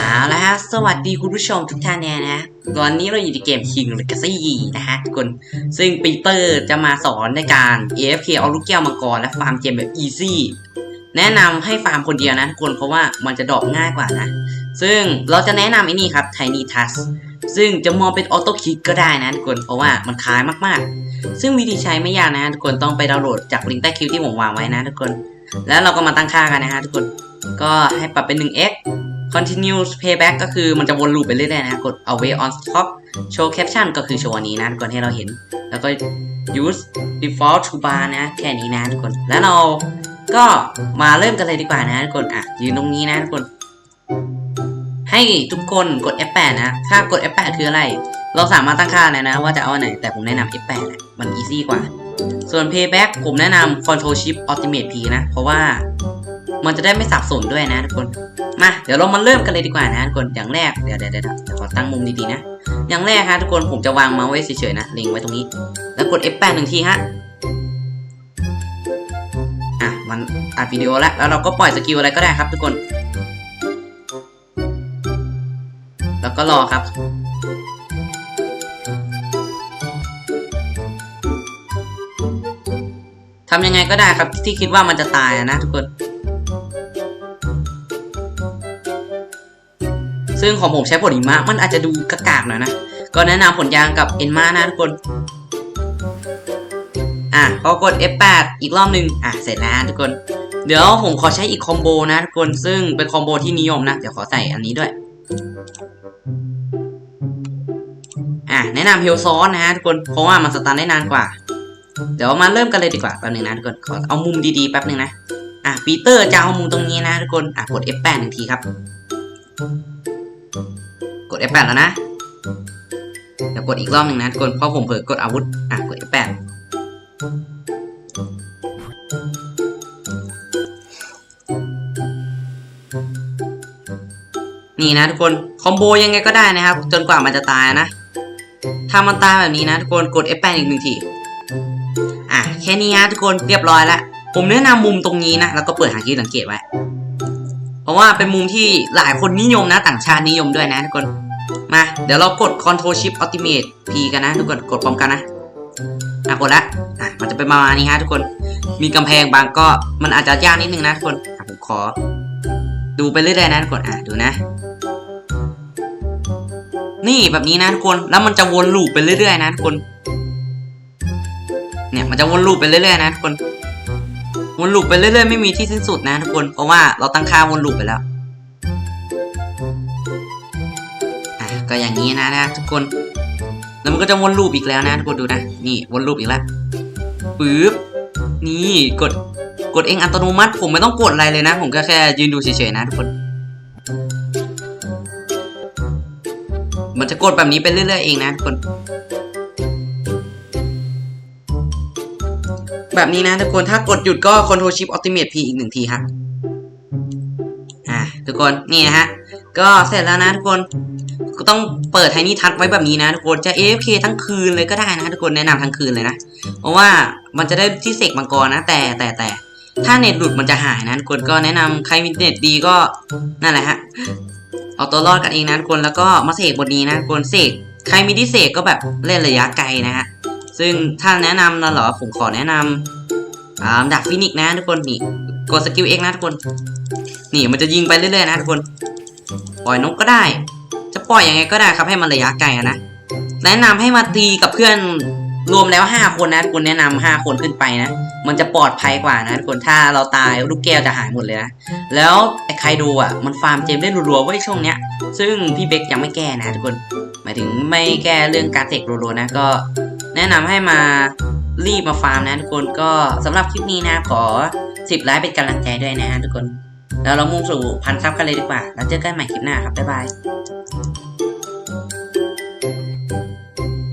เอาละฮะสวัสดีคุณผู้ชมทุกท่านเนี่ยนะตอนนี้เราอยู่ในเกม King Legacy นะฮะทุกคน ซึ่งปีเตอร์จะมาสอนในการ AFK เอาลูกแก้วมังกรและฟาร์มเกมแบบ Easy แนะนำให้ฟาร์มคนเดียวนะทุกคนเพราะว่ามันจะดอปง่ายกว่านะ ซึ่งเราจะแนะนำไอ้นี่ครับ Tiny Task ซึ่งจะมองเป็นออโต้คิกก็ได้นะทุกคนเพราะว่ามันคล้ายมากๆ ซึ่งวิธีใช้ไม่ยากนะทุกคนต้องไปดาวน์โหลดจากลิงก์ใต้คลิปที่ผมวางไว้นะทุกคน แล้วเราก็มาตั้งค่ากันนะฮะทุกคนก็ให้ปรับเป็น 1x continuous playback ก็คือมันจะวนลูปไปเรื่อยๆนะกด away on stop show caption ก็คือโชว์อันนี้นะทุกคนให้เราเห็น แล้วก็ use default to bar นะ แค่นี้นะทุกคน แล้วเราก็มาเริ่มกันเลยดีกว่านะทุกคนอะยืนตรงนี้นะทุกคน ให้ทุกคนกด F8 นะค่ากด F8 คืออะไร เราสามารถตั้งค่าได้นะ ว่าจะเอาอันไหน แต่ผมแนะนำ F8 แหละมัน easy กว่า ส่วน playback ผมแนะนำ control shift ultimate P นะ เพราะว่า มันจะได้ไม่สับสนด้วยนะทุกคนมาเดี๋ยวเรามาเริ่มกันเลยดีกว่านะทุกคนอย่างแรกเดี๋ยวเดี๋ยวเดี๋ยวเดี๋ยวขอตั้งมุมดีๆนะอย่างแรกฮะทุกคนผมจะวางเมาส์ไว้เฉยๆนะเล็งไว้ตรงนี้ แล้วกด F8 หนึ่งทีฮะอะมันอัดวิดีโอแล้วแล้วเราก็ปล่อยสกิลอะไรก็ได้ครับ ทุกคน แล้วก็รอครับทำยังไงก็ได้ครับที่คิดว่ามันจะตายนะทุกคน ซึ่งของผมใช้ผลหิมะมันอาจจะดูกระกากหน่อยนะ ก็แนะนำผลยางกับเอ็นมานะทุกคน อะพอกด F8 อีกรอบหนึ่งอะเสร็จแล้วทุกคน เดี๋ยวผมขอใช้อีกคอมโบนะทุกคน ซึ่งเป็นคอมโบที่นิยมนะ เดี๋ยวขอใส่อันนี้ด้วย อะแนะนำเฮลซอนนะฮะทุกคน เพราะว่ามันสตาร์ทได้นานกว่า เดี๋ยวมาเริ่มกันเลยดีกว่าแป๊บนึงนะทุกคน ขอเอามุมดีๆแป๊บนึงนะอะปีเตอร์จะเอามุมตรงนี้นะทุกคน อะกด F8 หนึ่งทีครับ กด F8 แล้วนะเดี๋ยวกดอีกรอบหนึ่งนะทุกคนเพราะผมเผลอกดอาวุธอะกด F8 นี่นะทุกคนคอมโบยังไงก็ได้นะครับ จนกว่ามันจะตายนะ ถ้ามันตายแบบนี้นะทุกคนกด F8 อีกหนึ่งทีอะแค่นี้ฮะทุกคนเรียบร้อยแล้วผมแนะนำมุมตรงนี้นะแล้วก็เปิดหาคีย์สังเกตไว้ ราะว่าเป็นมุมที่หลายคนนิยมนะ ต่างชาตินิยมด้วยนะทุกคน มา เดี๋ยวเรากด Control Shift Ultimate P กันนะทุกคน กดพร้อมกันนะอะกดละอะมันจะเป็นประมาณนี้ฮะทุกคน มีกำแพงบางก็มันอาจจะยากนิดนึงนะทุกคนอะผมขอ ดูไปเรื่อยๆนะทุกคน อะดูนะ นี่แบบนี้นะทุกคน แล้วมันจะวนลูปไปเรื่อยๆนะทุกคน เนี่ยมันจะวนลูปไปเรื่อยๆนะทุกคน วนลูปไปเรื่อยๆไม่มีที่สิ้นสุดนะทุกคนเพราะว่าเราตั้งค่าวนลูปไปแล้วอะก็อย่างนี้นะนะทุกคนแล้วมันก็จะวนลูปอีกแล้วนะทุกคนดูนะนี่วนลูปอีกแล้วปึ๊บนี่กดกดเองอัตโนมัติ ผมไม่ต้องกดอะไรเลยนะ ผมก็แค่ยืนดูเฉยๆนะทุกคน มันจะกดแบบนี้ไปเรื่อยๆเองนะทุกคน แบบนี้นะทุกคนถ้ากดหยุดก็ Control Shift Ultimate P อีกหนึ่งทีฮะอะทุกคนนี่นะฮะก็เสร็จแล้วนะทุกคนก็ต้องเปิดไทนี่ทัชไว้แบบนี้นะทุกคนจะ AFK ทั้งคืนเลยก็ได้นะทุกคนแนะนำทั้งคืนเลยนะ เพราะว่ามันจะได้ที่เสกมังกรนะ แต่แต่แต่ถ้าเน็ตหลุดมันจะหายนะทุกคนก็แนะนำใครมีเน็ตดีก็นั่นแหละฮะเอาตัวรอดกันเองนะทุกคนแล้วก็มาเสกบทนี้นะทุกคนเสกใครมีที่เสกก็แบบเล่นระยะไกลนะฮะ ซึ่งถ้าแนะนำนะเหรอผมขอแนะนำอ่าดักฟินิกซ์นะทุกคนนี่กดสกิลเองนะทุกคน นี่มันจะยิงไปเรื่อยๆนะทุกคน ปล่อยนกก็ได้ จะปล่อยยังไงก็ได้ครับให้มันระยะไกลอะนะแนะนำให้มาตีกับเพื่อนรวมแล้วห้าคนนะทุกคนแนะนำห้าคนขึ้นไปนะ มันจะปลอดภัยกว่านะทุกคนถ้าเราตายลูกแก้วจะหายหมดเลยนะแล้วไอ้ไคโดอะมันฟาร์มเจมได้รัวๆไว้ยช่วงเนี้ย ซึ่งพี่เบคยังไม่แก้นะทุกคนหมายถึงไม่แก้เรื่องการเทครัวๆนะก็ แนะนำให้มารีบมาฟาร์มนะทุกคนก็สำหรับคลิปนี้นะขอสิบไลค์เป็นกำลังใจด้วยนะทุกคน แล้วเรามุ่งสู่พันซับกันเลยดีกว่า แล้วเจอกันใหม่คลิปหน้าครับบ๊ายบาย